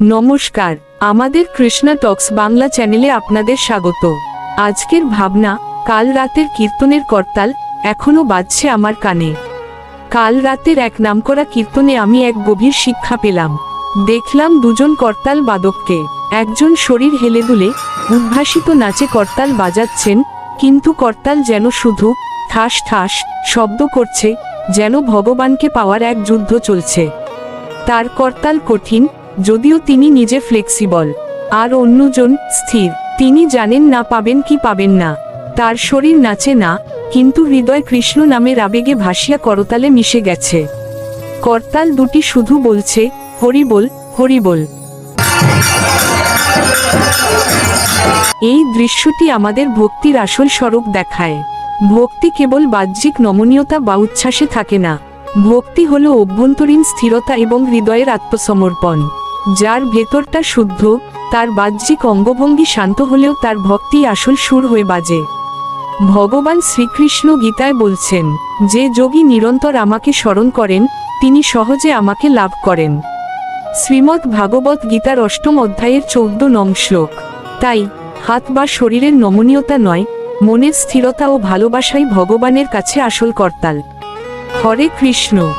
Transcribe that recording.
নমস্কার, আমাদের কৃষ্ণা টক্স বাংলা চ্যানেলে আপনাদের স্বাগত। আজকের ভাবনা, কাল রাতের কীর্তনের করতাল, এখনও বাজছে আমার কানে। কাল রাতের এক নামকরা কীর্তনে আমি এক গভীর শিক্ষা পেলাম। দেখলাম দুজন করতাল বাদককে। একজন শরীর হেলে দুলে, উদ্ভাসিত নাচে করতাল বাজাচ্ছেন, কিন্তু করতাল যেন শুধু, ঠাস ঠাস, শব্দ করছে, যেন ভগবানকে পাওয়ার এক যুদ্ধ চলছে। তার করতাল কঠিন যদিও তিনি নিজে ফ্লেক্সিবল আর অন্যজন স্থির। তিনি জানেন না পাবেন কি পাবেন না। তার শরীর নাচে না, কিন্তু হৃদয় কৃষ্ণ নামের আবেগে ভাসিয়া করতালে মিশে গেছে। করতাল দুটি শুধু বলছে হরিবল হরিবল এই দৃশ্যটি আমাদের ভক্তির আসল স্বরূপ দেখায়। ভক্তি কেবল বাহ্যিক নমনীয়তা বা উচ্ছ্বাসে থাকে না। ভক্তি হলো অভ্যন্তরীণ স্থিরতা এবং হৃদয়ের আত্মসমর্পণ। যার ভেতরটা শুদ্ধ, তার বাহ্যিক অঙ্গভঙ্গি শান্ত হলেও তার ভক্তি আসল সুর হয়ে বাজে। ভগবান শ্রীকৃষ্ণ গীতায় বলছেন, যে যোগী নিরন্তর আমাকে স্মরণ করেন, তিনি সহজে আমাকে লাভ করেন। শ্রীমদ্ ভাগবত গীতার অষ্টম অধ্যায়ের চৌদ্দ নং শ্লোক। তাই, হাত বা শরীরের নমনীয়তা নয়, মনের স্থিরতা ও ভালোবাসাই ভগবানের কাছে আসল করতাল। হরে কৃষ্ণ।